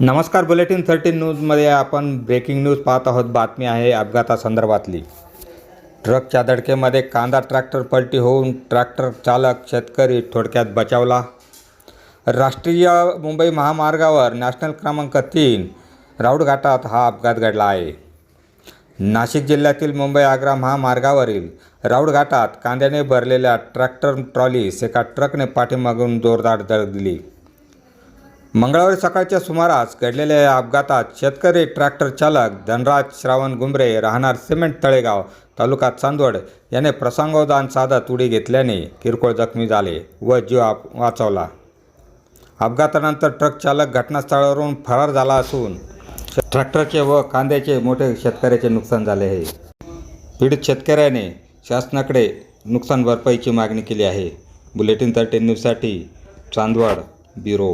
नमस्कार bulletin thirteen न्यूजमध्ये आपण ब्रेकिंग न्यूज पाहत आहोत. बातमी आहे अपघातासंदर्भातली ट्रकच्या धडकेमध्ये कांदा ट्रॅक्टर पलटी होऊन ट्रॅक्टर चालक शेतकरी थोडक्यात बचावला. राष्ट्रीय मुंबई महामार्गावर नॅशनल क्रमांक तीन राऊडघाटात हा अपघात घडला आहे. नाशिक जिल्ह्यातील मुंबई आग्रा महामार्गावरील राऊडघाटात कांद्याने भरलेल्या ट्रॅक्टर ट्रॉलीस एका ट्रकने पाठीमागून जोरदार धडक दिली. मंगळवारी सकाळच्या सुमारास घडलेल्या या अपघातात शेतकरी ट्रॅक्टर चालक धनराज श्रावण गुंबरे राहणार सिमेंट तळेगाव तालुका चांदवड याने प्रसंगोदान साधत उडी घेतल्याने किरकोळ जखमी झाले व जीव आप- वाचवला. अपघातानंतर ट्रक चालक घटनास्थळावरून फरार झाला असून ट्रॅक्टरचे व कांद्याचे मोठे शेतकऱ्याचे नुकसान झाले आहे. पीडित शेतकऱ्याने शासनाकडे नुकसान भरपाईची मागणी केली आहे. बुलेटिन थर्टीन न्यूजसाठी चांदवड ब्युरो.